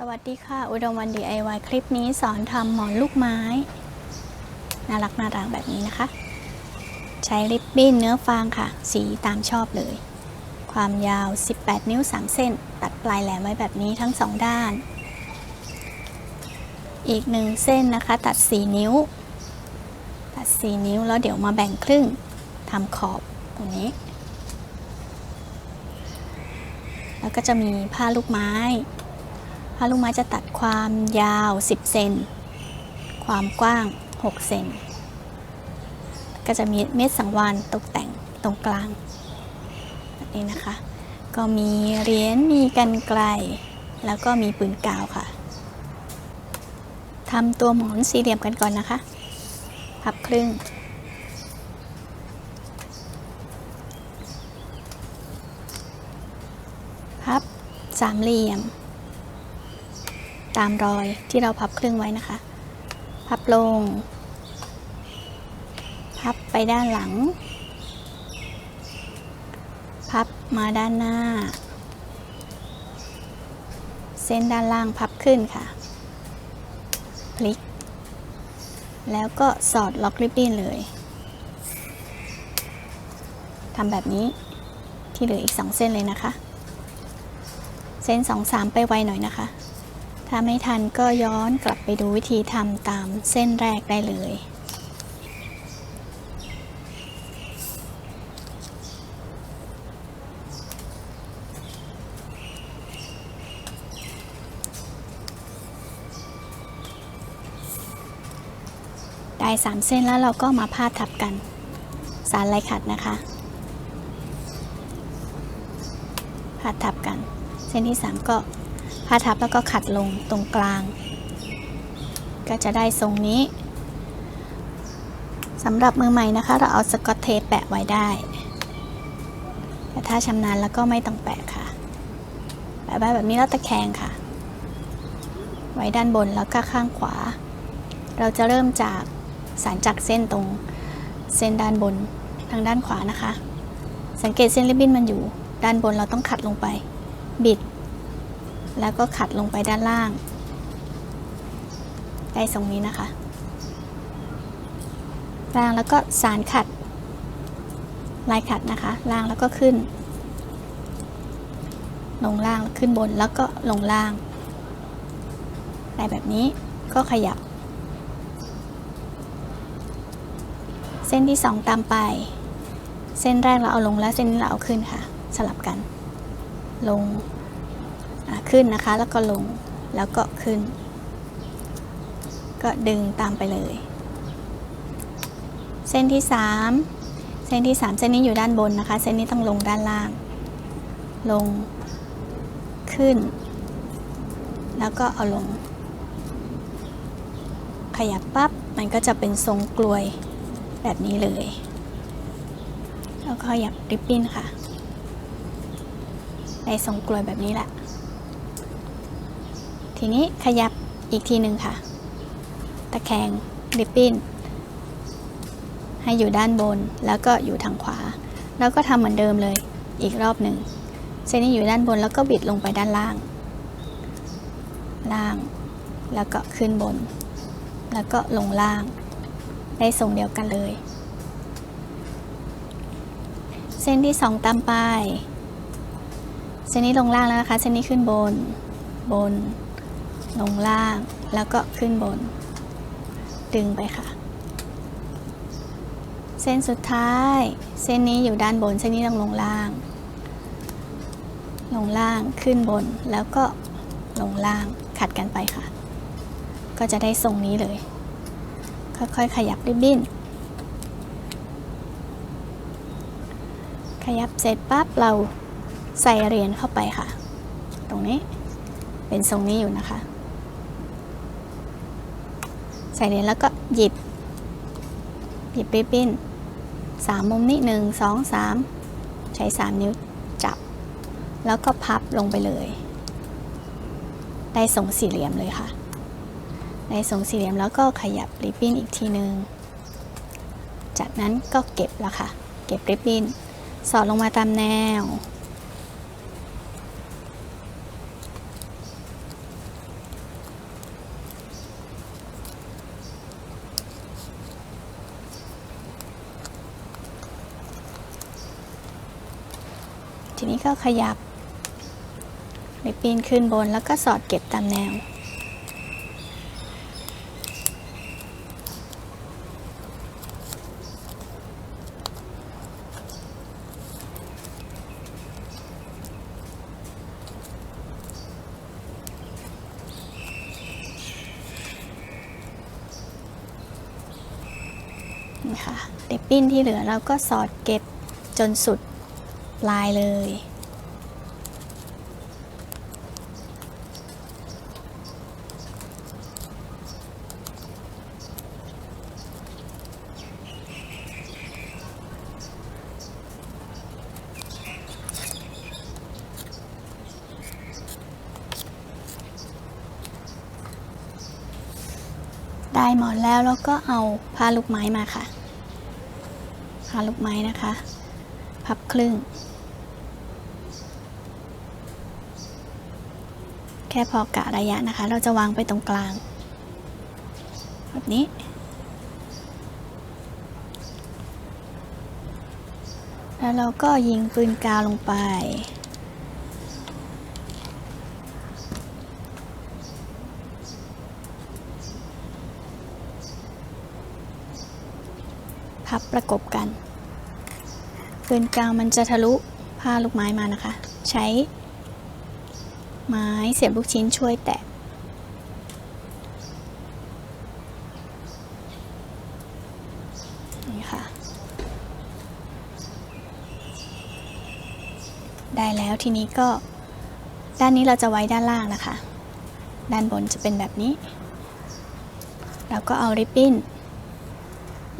สวัสดีค่ะ อุดมวัน DIY คลิปนี้สอนทำหมอนลูกไม้ น่ารักน่ารักแบบนี้นะคะ ใช้ริบบิ้นเนื้อฟางค่ะ สีตามชอบเลย ความยาว 18 นิ้ว 3 เส้น ตัดปลายแหลมไว้แบบนี้ทั้งสองด้าน อีกหนึ่งเส้นนะคะ ตัด 4 นิ้ว ตัด 4 นิ้วแล้วเดี๋ยวมาแบ่งครึ่งทำขอบตรงนี้ แล้วก็จะมีผ้าลูกไม้ ผ้าลูกไม้จะตัดความยาว 10 เซน ความกว้าง 6 เซน ก็จะมีเม็ดสังวานตกแต่งตรงกลางแบบนี้นะคะ ก็มีเหรียญ มีกันไกล แล้วก็มีปืนกาวค่ะ ทำตัวหมอนสี่เหลี่ยมกันก่อนนะคะ พับครึ่งพับสามเหลี่ยม ตามรอยที่เราพับครึ่งไว้นะคะ พับลง พับไปด้านหลัง พับมาด้านหน้า เส้นด้านล่างพับขึ้นค่ะ พลิก แล้วก็สอดล็อกริบบิ้นเลยทำแบบนี้ที่เหลืออีกสองเส้นเลยนะคะ เส้นสองสามไปไวหน่อยนะคะ ถ้าไม่ทันก็ย้อนกลับไปดูวิธีทำตามเส้นแรกได้เลยได้สามเส้นแล้วเราก็มาพาดทับกัน สารลายขัดนะคะ พาดทับกัน เส้นที่3ก็ พาทับแล้วก็ขัดลงตรงกลาง ก็จะได้ทรงนี้สำหรับมือใหม่นะคะ เราเอาสกอตเทปแปะไว้ได้ แต่ถ้าชำนาญแล้วก็ไม่ต้องแปะค่ะ แปะไว้แบบนี้แล้วตะแคงค่ะ ไว้ด้านบนแล้วก็ข้างขวา เราจะเริ่มจากสารจักเส้นตรงเส้นด้านบนทางด้านขวานะคะ สังเกตเส้นริบบิ้นมันอยู่ ด้านบนเราต้องขัดลงไป บิด แล้วก็ขัดลงไปด้านล่าง ได้ทรงนี้นะคะล่างแล้วก็สารขัด ลายขัดนะคะ ล่างแล้วก็ขึ้น ลงล่างขึ้นบนแล้วก็ลงล่างได้แบบนี้ก็ขยับ เส้นที่ 2 ตามไป เส้นแรกเราเอาลงแล้วเส้นนี้เราเอาขึ้นค่ะ สลับกัน ลง ขึ้นนะคะ แล้วก็ลงแล้วก็ขึ้น ก็ดึงตามไปเลย เส้นที่ 3 เส้นที่ 3 เส้นนี้อยู่ด้านบนนะคะ เส้นนี้ต้องลงด้านล่าง ลงขึ้น แล้วก็เอาลง ขยับปั๊บมันก็จะเป็นทรงกลวยแบบนี้เลยแล้วก็ขยับริบบิ้นค่ะ ในทรงกลวยแบบนี้แหละ ทีนี้ขยับอีกทีหนึ่งค่ะ ตะแคงริบบิ้นให้อยู่ด้านบนแล้วก็อยู่ทางขวา แล้วก็ทำเหมือนเดิมเลยอีกรอบหนึ่งเส้นนี้อยู่ด้านบนแล้วก็บิดลงไปด้านล่าง ล่าง แล้วก็ขึ้นบน แล้วก็ลงล่าง ได้ทรงเดียวกันเลย เส้นที่2ตามไป เส้นนี้ลงล่างแล้วนะคะ เส้นนี้ขึ้นบน บน ลงล่างแล้วก็ขึ้นบน ดึงไปค่ะ เส้นสุดท้าย เส้นนี้อยู่ด้านบน เส้นนี้ต้องลงล่าง ลงล่างขึ้นบนแล้วก็ลงล่างขัดกันไปค่ะ ก็จะได้ทรงนี้เลย ค่อยๆขยับริบบิ้นขยับเสร็จปั๊บเราใส่เหรียญเข้าไปค่ะ ตรงนี้เป็นทรงนี้อยู่นะคะ ใส่เหรียญแล้วก็หยิบ หยิบริบบิ้นสามมุมนี้หนึ่งสองสามใช้สามนิ้วจับ แล้วก็พับลงไปเลย ได้ทรงสี่เหลี่ยมเลยค่ะ ได้ทรงสี่เหลี่ยมแล้วก็ขยับริบบิ้นอีกทีหนึ่งจากนั้นก็เก็บแล้วค่ะ เก็บริบบิ้น สอดลงมาตามแนว ทีนี้ ก็ขยับริบบิ้นขึ้นบนแล้วก็สอดเก็บตามแนว นี่ค่ะริบบิ้นที่เหลือเราก็สอดเก็บจนสุดปลายเลย ได้หมอนแล้วแล้วก็เอาผ้าลูกไม้มาค่ะผ้าลูกไม้นะคะ พับครึ่ง แค่พอกะระยะนะคะ เราจะวางไปตรงกลางแบบนี้แล้วเราก็ยิงปืนกาวลงไป พับประกบกันปืนกาวมันจะทะลุผ้าลูกไม้มานะคะ ใช้ไม้เสียบลูกชิ้นช่วยแตะนี่ค่ะ ได้แล้วทีนี้ก็ด้านนี้เราจะไว้ด้านล่างนะคะ ด้านบนจะเป็นแบบนี้ เราก็เอาริบบิ้น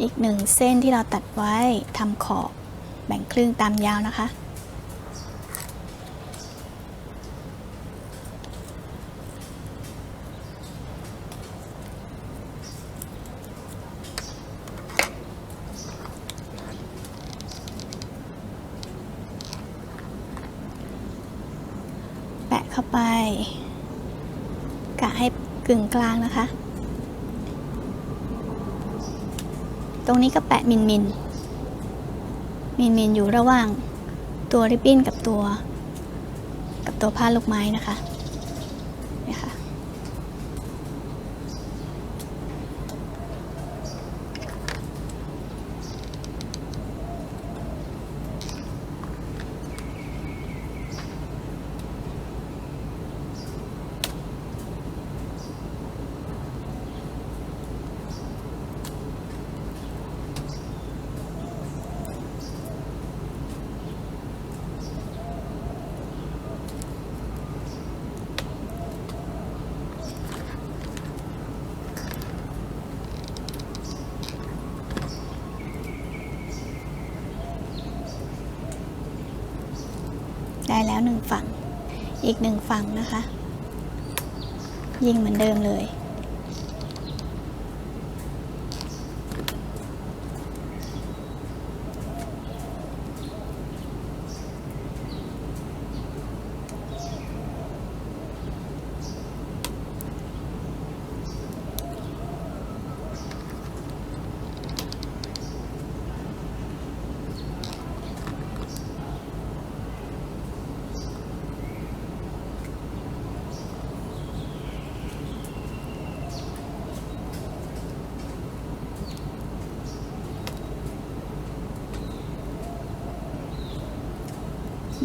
อีกหนึ่งเส้นที่เราตัดไว้ทำขอบแบ่งครึ่งตามยาวนะคะ แปะเข้าไป กะให้กึ่งกลางนะคะ ตรงนี้ก็แปะมินมินมินมินอยู่ระหว่างตัวริบบิ้นกับตัว กับตัวผ้าลูกไม้นะคะ ได้แล้วหนึ่งฝั่ง อีกหนึ่งฝั่งนะคะ ยิงเหมือนเดิมเลย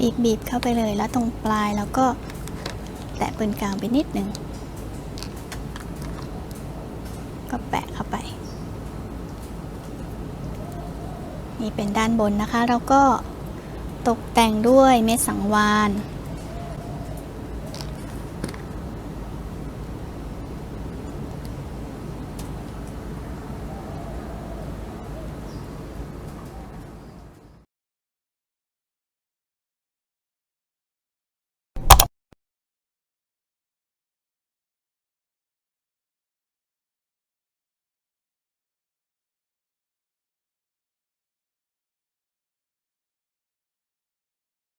บีบบีบเข้าไปเลยแล้วตรงปลายแล้วก็แตะปืนกลางไปนิดหนึ่งก็แปะเข้าไป นี่เป็นด้านบนนะคะเราก็ตกแต่งด้วยเม็ดสังวาน